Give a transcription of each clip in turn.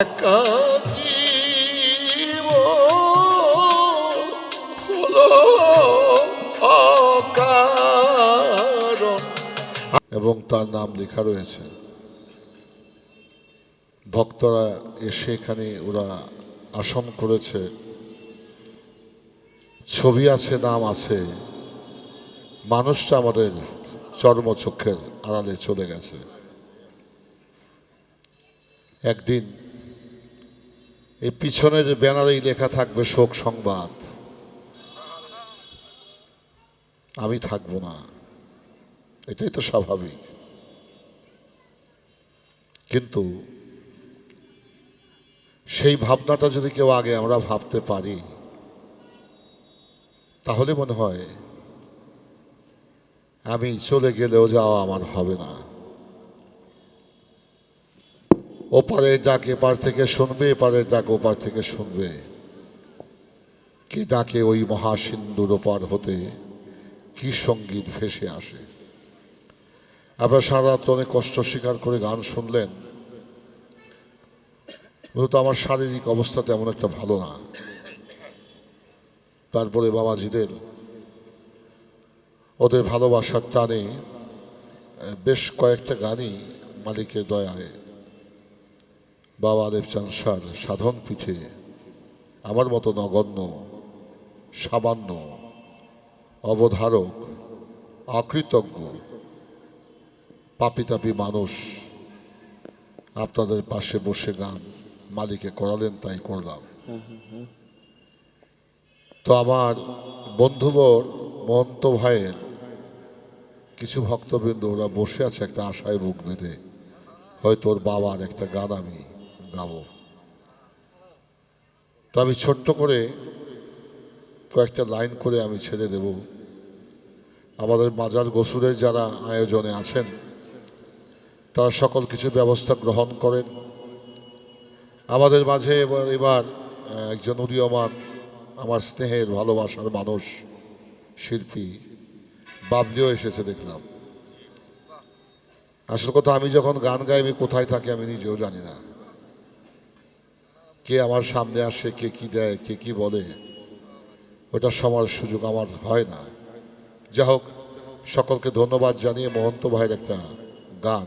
এবং তার নাম লেখা রয়েছে। ভক্তরা এসে এখানে ওরা আসন করেছে। ছবি আছে, নাম আছে। মানুষটা আমাদের চর্মচক্ষের আড়ালে চলে গেছে। একদিন এই পিছনের ব্যানারেই লেখা থাকবে শোক সংবাদ। আমি থাকব না। এটাই তো স্বাভাবিক। কিন্তু সেই ভাবনাটা যদি কেউ আগে আমরা ভাবতে পারি, তাহলে মনে হয় আমি চলে গেলেও যাওয়া আমার হবে না। ওপারে ডাক এপার থেকে শুনবে এপারে ডাক ওপার থেকে শুনবে। কে ডাকে ওই মহাসিন্ধুর ওপার হতে? কি সংগীত ভেসে আসে? আপনারা সারা রাত অনেক কষ্ট স্বীকার করে গান শুনলেন। মূলত আমার শারীরিক অবস্থা তেমন একটা ভালো না। তারপরে বাবাজিদের ওদের ভালোবাসার টানে বেশ কয়েকটা গানই মালিকের দয়ায় বাবা দেবচান সার সাধন পিঠে। আমার মতো নগণ্য, সামান্য, অবধারক, অকৃতজ্ঞ পাপি মানুষ আপনাদের পাশে বসে গান মালিকে করালেন, তাই করলাম। তো আমার বন্ধুবর মহন্ত ভাইয়ের কিছু ভক্তবৃন্দ, ওরা বসে আছে একটা আশায় বুক বেঁধে। হয়তো ওর বাবার একটা গান আমি গাবো। তো আমি ছোট্ট করে কয়েকটা লাইন করে আমি ছেড়ে দেব। আমাদের মাজার গোসুরের যারা আয়োজনে আছেন, তারা সকল কিছু ব্যবস্থা গ্রহণ করেন। আমাদের মাঝে এবার এবার একজন উদীয়মান, আমার স্নেহের, ভালোবাসার মানুষ, শিল্পী, বাবলিও এসেছে দেখলাম। আসল কথা, আমি যখন গান গাই, আমি কোথায় থাকি আমি নিজেও জানি না। কে আমার সামনে আসে, কে কি দেয়, কে কি বলে, ওটা সমাজ সুযোগ আমার হয় না। যা হোক, সকলকে ধন্যবাদ জানিয়ে মহন্ত ভাইয়ের একটা গান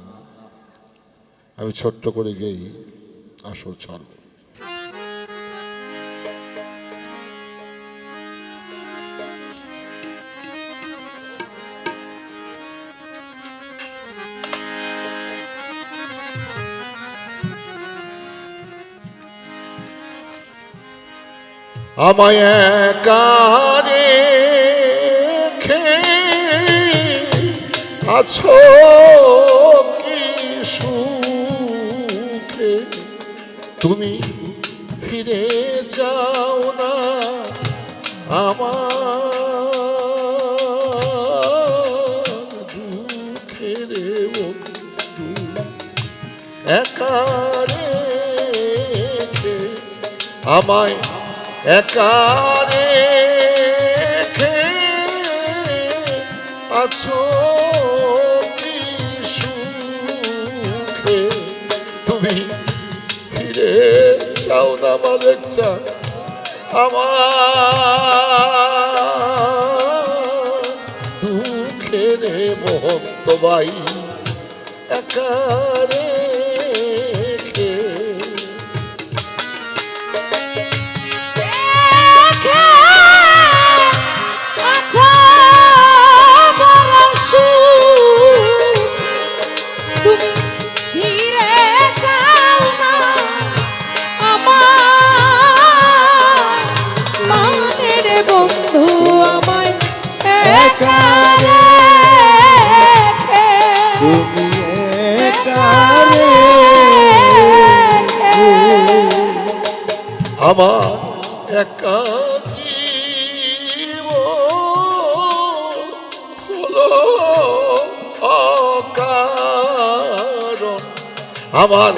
আমি ছোট্ট করে গেই আসর ছাড়ব। আমায় একারে আছো কি সুখে? তুমি ফিরে যাও না আমার বন্ধু একারে আমায় একারে আছো কি সুখে? তুমি ফিরে চাও না মালিক চা আমার দুঃখের মহন্ত ভাই। একারে বন্ধু আমার হলো অকারণ? আমার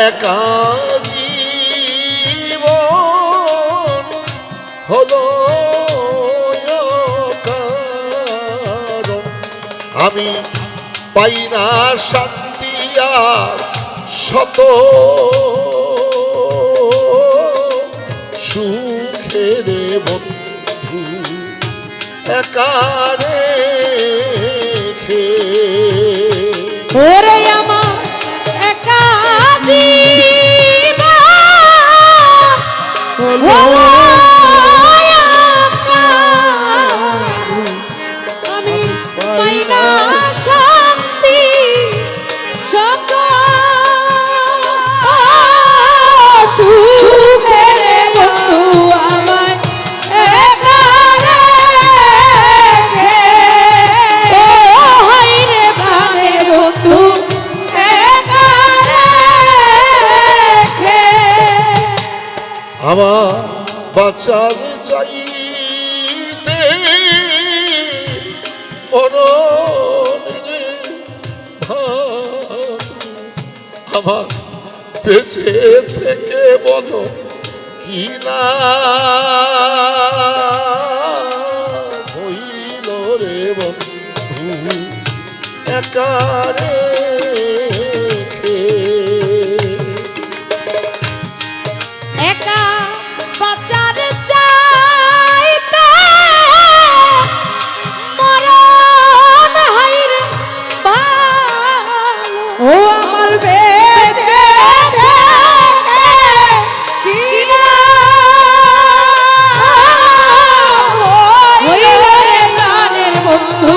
একাকীব হলো অকারণ। আমি পাই না শান্তি আর শত বন্ধু একারে খে ওরে আমার একা আমার বাঁচার চাইতে আমার বেঁচে থেকে বলো কি না বন্ধু।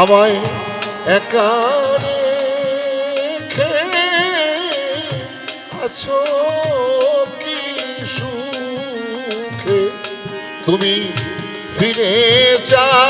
আমায় একা রেখে আছো কি সুখে তুমি ফিরে যাও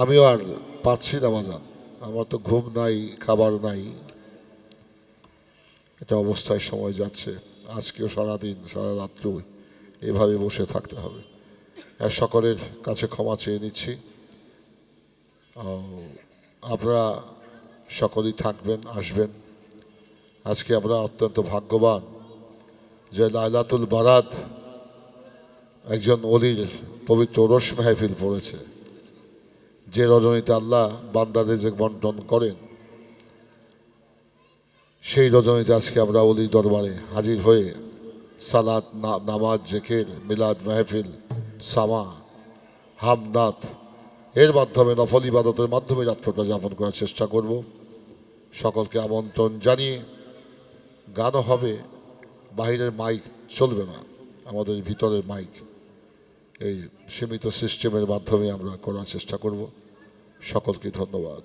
আমিও আর পাচ্ছি না মাজার আমার তো ঘুম নাই, খাবার নাই। এটা অবস্থায় সময় যাচ্ছে। আজকেও সারাদিন, সারা রাত্র এভাবে বসে থাকতে হবে। আর সকলের কাছে ক্ষমা চেয়ে নিচ্ছি। আপনারা সকলেই থাকবেন, আসবেন। আজকে আমরা অত্যন্ত ভাগ্যবান যে লাইলাতুল বারাত একজন অলির পবিত্র রস মেহফিল পড়েছে। যে রজনীতে আল্লাহ বান্দা রেজেক বন্টন করেন, সেই রজনীতে আজকে আমরা অলি দরবারে হাজির হয়ে সালাত নামাজ, জেকের, মিলাদ, মেহফিল, সামা হামনাথ এর মাধ্যমে নফল ইবাদতের মাধ্যমে রাত্রটা যাপন করার চেষ্টা করব। সকলকে আমন্ত্রণ জানিয়ে গানও হবে বাইরের মাইক চলবে না, আমাদের ভিতরের মাইক এই সীমিত সিস্টেমের মাধ্যমে আমরা করার চেষ্টা করব। সকলকে ধন্যবাদ।